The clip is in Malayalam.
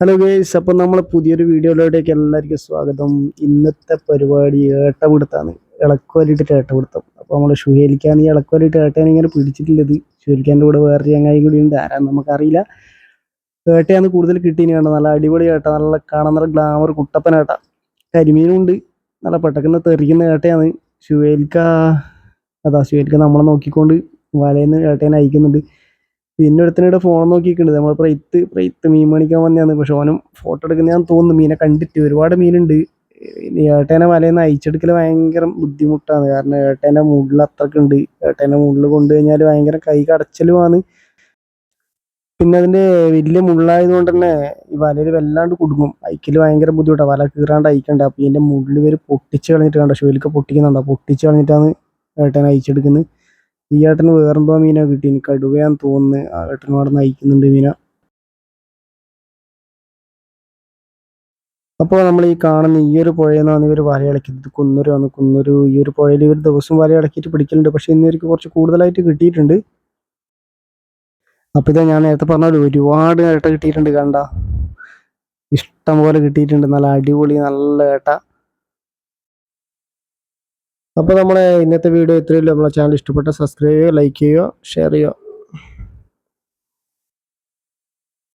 ഹലോ ഗേസ് അപ്പം നമ്മൾ പുതിയൊരു വീഡിയോയിലോട്ടേക്ക് എല്ലാവർക്കും സ്വാഗതം. ഇന്നത്തെ പരിപാടി ഏട്ടപിടുത്താണ്. ഇളക്കോലിട്ടിട്ട് ഏട്ടപിടുത്തം. അപ്പോൾ നമ്മൾ ഷുഹേലിക്കാൻ ഈ ഇളക്കോലിട്ട് ഏട്ടയാണ് ഇങ്ങനെ പിടിച്ചിട്ടുള്ളത്. ഷുഹേലിക്കാന്റെ കൂടെ വേറെ ചങ്ങായി കൂടി ഉണ്ട്. ആരാന്ന് നമുക്കറിയില്ല. ഏട്ടയാണ് കൂടുതൽ കിട്ടീന് കണ്ടോ നല്ല അടിപൊളി ഏട്ട. നല്ല കാണാൻ നല്ല ഗ്ലാമർ കുട്ടപ്പൻ ഏട്ട. കരിമീനുണ്ട്. നല്ല പെട്ടക്കുന്ന തെറിക്കുന്ന ഏട്ടയാണ്. ഷുഹേലിക്ക അതാ ഷുഹേലിക്ക നമ്മളെ നോക്കിക്കൊണ്ട് വലയിന്ന് ഏട്ടേനെ അയക്കുന്നുണ്ട്. പിന്നെ ഒരുത്തനോട് ഫോൺ നോക്കിയിട്ടുണ്ട്. നമ്മൾ പ്രൈത്ത് പ്രൈത്ത് മീൻ മേടിക്കാൻ വന്നതാണ്. പക്ഷെ ഓനും ഫോട്ടോ എടുക്കുന്നതാന്ന് തോന്നുന്നു. മീനെ കണ്ടിട്ട് ഒരുപാട് മീനുണ്ട്. ഏട്ടേനെ വലയിൽ അയച്ചെടുക്കൽ ഭയങ്കര ബുദ്ധിമുട്ടാണ്. കാരണം ഏട്ടേന്റെ മുകളിൽ അത്രക്കുണ്ട് ഏട്ടേന്റെ മുകളിൽ കൊണ്ടു കഴിഞ്ഞാൽ ഭയങ്കര കൈ കടച്ചലുമാണ് പിന്നെ അതിന്റെ വലിയ മുള്ളായതുകൊണ്ട് തന്നെ ഈ വലയിൽ വല്ലാണ്ട് കുടുങ്ങും. അയക്കൽ ഭയങ്കര ബുദ്ധിമുട്ടാണ് വല കീറാണ്ട് അയക്കണ്ട അപ്പോൾ ഇതിന്റെ മുള്ളിൽ വരെ പൊട്ടിച്ച് കളഞ്ഞിട്ട് കണ്ടോ? ഷോയിലൊക്കെ പൊട്ടിക്കുന്നുണ്ടോ? പൊട്ടിച്ച് കളഞ്ഞിട്ടാണ് ഏട്ടനെ അയച്ചെടുക്കുന്നത് ഈ ഏട്ടന് വേറെന്തോ മീനാ കിട്ടി എനിക്ക് കടുവയാന്ന് തോന്നുന്നു. ആ ഏട്ടൻ അവിടെ നയിക്കുന്നുണ്ട് മീന. അപ്പോൾ നമ്മൾ ഈ കാണുന്ന ഈ ഒരു പുഴയിൽ നിന്നാണ് ഇവർ വല ഇളക്കിയത്. കുന്നൂരാണ് കുന്നൂര്. ഈ ഒരു പുഴയിൽ ഇവർ ദിവസം വല ഇളക്കിയിട്ട് പിടിക്കലുണ്ട്. പക്ഷെ ഇന്ന് ഇവർക്ക് കുറച്ച് കൂടുതലായിട്ട് കിട്ടിയിട്ടുണ്ട്. അപ്പോൾ ഇതാ ഞാൻ നേരത്തെ പറഞ്ഞ ഒരുപാട് ഏട്ട കിട്ടിയിട്ടുണ്ട് കണ്ട. ഇഷ്ടം പോലെ കിട്ടിയിട്ടുണ്ട്. നല്ല അടിപൊളി നല്ല ഏട്ട. അപ്പോൾ നമ്മുടെ ഇന്നത്തെ വീഡിയോ ഇത്രയേ നമ്മുടെ നമ്മളെ ചാനൽ ഇഷ്ടപ്പെട്ട സബ്സ്ക്രൈബ് ചെയ്യുക ലൈക്ക് ചെയ്യുക ഷെയർ ചെയ്യുക.